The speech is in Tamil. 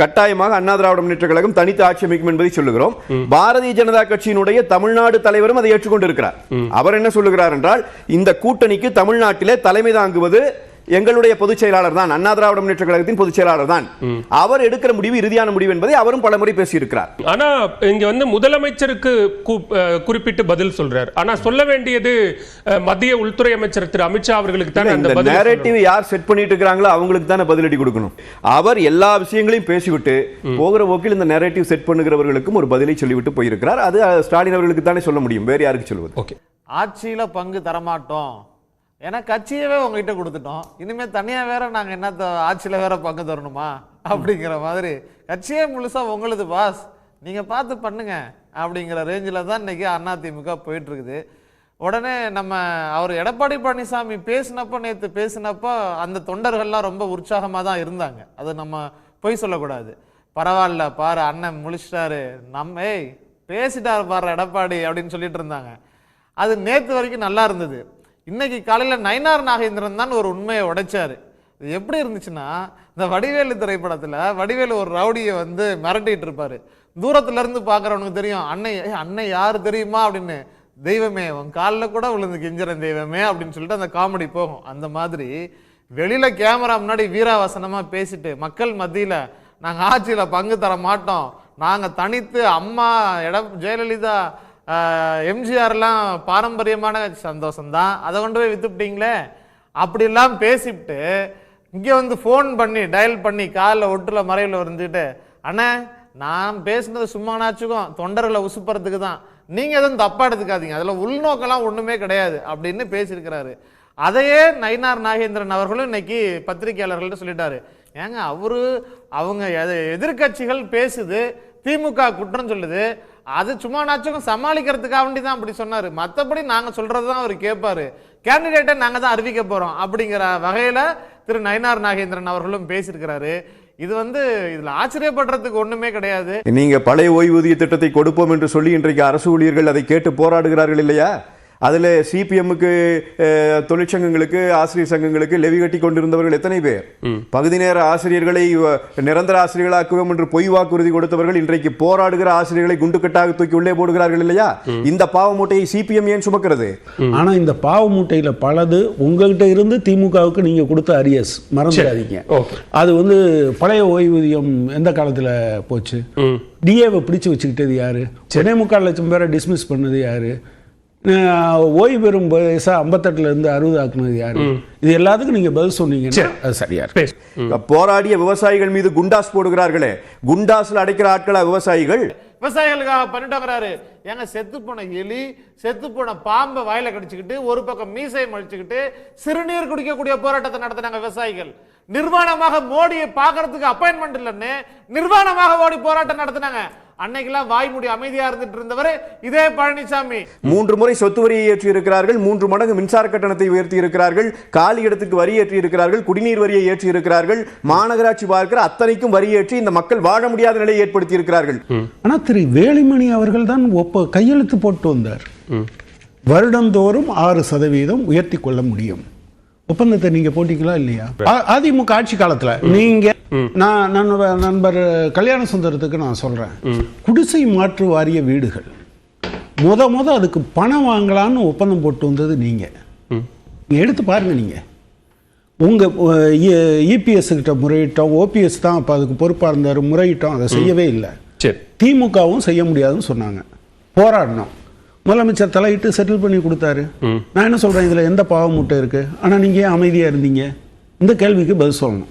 கட்டாயமாக அண்ணா திராவிட முன்னேற்ற கழகம் தனித்து ஆட்சி அமைக்கும் என்பதை சொல்லுகிறோம். பாரதிய ஜனதா கட்சியினுடைய தமிழ்நாடு தலைவரும் அதை ஏற்றுக்கொண்டிருக்கிறார். அவர் என்ன சொல்லுகிறார் என்றால் இந்த கூட்டணிக்கு தமிழ்நாட்டிலே தலைமை தாங்குவது எங்களுடைய பொதுச் செயலாளர் தான். அண்ணா திராவிட முன்னேற்ற கழகத்தின் பொதுச் செயலாளர் தான். அவர் எடுக்கிற முடிவு இறுதியான முடிவு என்பதை அவரும் பலமுறை பேசியிருக்கிறார். ஆனா இங்க வந்து முதலமைச்சருக்கு குறிப்பிட்டு பதில் சொல்றார். ஆனா சொல்ல வேண்டியது மத்திய உள்துறை அமைச்சர் திரு. அமித்ஷா அவர்களுக்கு தான் அந்த நேரட்டிவ் யார் செட் பண்ணிட்டு இருக்காங்களோ அவங்களுக்கு தானே பதிலடி கொடுக்கணும். அவர் எல்லா விஷயங்களையும் பேசிவிட்டு போகிற போக்கில் இந்த நேரட்டிவ் செட் பண்ணுகிறவர்களுக்கும் ஒரு பதிலை சொல்லிவிட்டு போயிருக்கிறார். அது ஸ்டாலின் அவர்களுக்கு தானே சொல்ல முடியும். வேறு யாருக்கு சொல்வது? ஓகே. ஆட்சியில பங்கு தரமாட்டோம். ஏன்னா கட்சியவே உங்ககிட்ட கொடுத்துட்டோம். இனிமேல் தனியாக வேற நாங்கள் என்ன ஆட்சியில் வேற பங்கு தரணுமா? அப்படிங்கிற மாதிரி. கட்சியே முழுசா உங்களுது பாஸ் நீங்கள் பார்த்து பண்ணுங்க அப்படிங்கிற ரேஞ்சில் தான் இன்னைக்கு அதிமுக போயிட்டு இருக்குது உடனே நம்ம அவர் எடப்பாடி பழனிசாமி பேசினப்போ நேற்று பேசினப்போ அந்த தொண்டர்கள்லாம் ரொம்ப உற்சாகமாக தான் இருந்தாங்க. அது நம்ம பொய் சொல்லக்கூடாது. பரவாயில்ல பாரு அண்ணன் முழிச்சிட்டாரு. நம்ம ஏய் பேசிட்டார் பாரு எடப்பாடி அப்படின்னு சொல்லிட்டு இருந்தாங்க. அது நேற்று வரைக்கும் நல்லா இருந்தது. இன்னைக்கு காலையில் நயனார் நாகேந்திரன் தான் ஒரு உண்மையை உடைச்சாரு. இது எப்படி இருந்துச்சுன்னா இந்த வடிவேலு திரைப்படத்தில் வடிவேலு ஒரு ரவுடியை வந்து மிரட்டிட்டு இருப்பாரு. தூரத்துலேருந்து பார்க்குறவனுக்கு தெரியும் அன்னை அன்னை யார் தெரியுமா? அப்படின்னு. தெய்வமே உன் காலில் கூட விழுந்து கெஞ்சிறன் தெய்வமே அப்படின்னு சொல்லிட்டு அந்த காமெடி போகும். அந்த மாதிரி வெளியில் கேமரா முன்னாடி வீராவசனமாக பேசிட்டு மக்கள் மத்தியில் நாங்கள் ஆட்சியில் பங்கு தர மாட்டோம். நாங்கள் தனித்து அம்மா இடம் ஜெயலலிதா எம்ஜிஆர்லாம் பாரம்பரியமான சந்தோஷம்தான். அதை கொண்டு போய் வித்துப்பிட்டீங்களே? அப்படிலாம் பேசிவிட்டு இங்கே வந்து ஃபோன் பண்ணி டயல் பண்ணி காலில் ஒட்டுல மறைவில் வந்துக்கிட்டு அண்ணே நான் பேசுனது சும்மானாச்சுக்கும் தொண்டர்களை உசுப்புறதுக்கு தான். நீங்கள் எதுவும் தப்பாக எடுத்துக்காதீங்க. அதில் உள்நோக்கெல்லாம் ஒன்றுமே கிடையாது அப்படின்னு பேசியிருக்கிறாரு. அதையே நயினார் நாகேந்திரன் அவர்களும் இன்னைக்கு பத்திரிகையாளர்கள்ட்ட சொல்லிட்டாரு. ஏங்க அவரு அவங்க எதிர்கட்சிகள் எதிர்க்கட்சிகள் பேசுது திமுக குற்றம் சொல்லுது அது சும்மா நாச்சுக்கும் சமாளிக்கிறதுக்காக வேண்டி தான் அப்படி சொன்னார். மற்றபடி நாங்கள் சொல்கிறது தான் அவர் கேட்பார் கேண்டிடேட்டை நாங்கள் தான் அறிவிக்க போகிறோம் அப்படிங்கிற வகையில் திரு நயனார் நாகேந்திரன் அவர்களும் பேசியிருக்கிறாரு. இது வந்து இதில் ஆச்சரியப்படுறதுக்கு ஒன்றுமே கிடையாது. நீங்கள் பழைய ஓய்வூதிய திட்டத்தை கொடுப்போம் என்று சொல்லி இன்றைக்கு அரசு ஊழியர்கள் அதை கேட்டு போராடுகிறார்கள் இல்லையா? அதில் சிபிஎம்முக்கு தொழிற்சங்கங்களுக்கு ஆசிரியர் சங்கங்களுக்கு லெவி கட்டி கொண்டிருந்தவர்கள் எத்தனை பேர்? பகுதி நேர ஆசிரியர்களை நிரந்தர ஆசிரியர்களாக்குவோம் என்று பொய் வாக்குறுதி கொடுத்தவர்கள் இன்றைக்கு போராடுகிற ஆசிரியர்களை குண்டுக்கட்டாக தூக்கி உள்ளே போடுகிறார்கள் இல்லையா? இந்த பாவ மூட்டையை சிபிஎம் ஏன் சுமக்கிறது? ஆனா இந்த பாவ மூட்டையில பலது உங்ககிட்ட இருந்து திமுகவுக்கு நீங்க கொடுத்த அரியஸ். மறந்துடாதீங்க. அது வந்து பழைய ஓய்வூதியம் எந்த காலத்துல போச்சு? டிஏவை பிடிச்சு வச்சுக்கிட்டது யாரு? சென்னை முக்கால் லட்சம் பேரை டிஸ்மிஸ் பண்ணது யாரு? ஓய்வு பெறும் வயசா ஐம்பத்தெட்டுல இருந்து அறுபது ஆக்குனது யாரு? இது எல்லாத்துக்கும் நீங்க பதில் சொன்னீங்கன்னா அது சரியா போராடிய விவசாயிகள் மீது குண்டாஸ் போடுகிறார்களே குண்டாஸ்ல அடைக்கிற ஆட்களா விவசாயிகள்? விவசாயிகளுக்காக பண்ணிட்டோங்கிறாரு ஏங்க செத்து போன எலி செத்து போன பாம்பை வாயில கடிச்சுக்கிட்டு ஒரு பக்கம் மீசையை மழிச்சுக்கிட்டு சிறுநீர் குடிக்கக்கூடிய போராட்டத்தை நடத்தினாங்க விவசாயிகள். நிர்வாணமாக மோடியை பார்க்கறதுக்கு அப்பாயின்மெண்ட் இல்லைன்னு நிர்வாணமாக மோடி போராட்டம் நடத்தினாங்க. அன்னைக்கெல்லாம் வாய்மூடி அமைதியா இருந்துட்டு இருந்தவர் இதே பழனிசாமி. மூன்று முறை சொத்து வரியை ஏற்றி இருக்கிறார்கள் மூன்று மடங்கு மின்சார கட்டணத்தை உயர்த்தி இருக்கிறார்கள் காலி இடத்துக்கு வரி ஏற்றி இருக்கிறார்கள் குடிநீர் வரியை ஏற்றி இருக்கிறார்கள் மாநகராட்சி பார்க்கிற அத்தனைக்கும் வரி ஏற்றி இந்த மக்கள் வாழ முடியாத நிலையை ஏற்படுத்தி இருக்கிறார்கள் ஆனா திரு வேலுமணி அவர்கள் தான் ஒப்ப கையெழுத்து போட்டு வந்தார். வருடந்தோறும் ஆறு சதவீதம் உயர்த்தி கொள்ள முடியும். ஒப்பந்தத்தை நீங்க போட்டீங்களா இல்லையா? அதிமுக ஆட்சி காலத்துல நீங்க நான் நண்பர் நண்பர் கல்யாண சுந்தரத்துக்கு நான் சொல்றேன். குடிசை மாற்று வாரிய வீடுகள். முத முத அதுக்கு பணம் வாங்கலான்னு ஒப்பந்தம் போட்டு வந்தது நீங்க. நீங்க எடுத்து பாருங்க நீங்க. உங்க இபிஎஸ் கிட்ட முறையிட்டோம் ஓபிஎஸ் தான் அப்ப அதுக்கு பொறுப்பா இருந்தார் முறையிட்டோம் அதை செய்யவே இல்லை. சரி. திமுகவும் செய்ய முடியாதுன்னு சொன்னாங்க. போராடினோம். முதலமைச்சர் தலையிட்டு செட்டில் பண்ணி கொடுத்தாரு. நான் என்ன சொல்றேன்? இதுல எந்த பாவ மூட்டை இருக்கு? ஆனா நீங்க ஏன் அமைதியா இருந்தீங்க? இந்த கேள்விக்கு பதில் சொல்லணும்.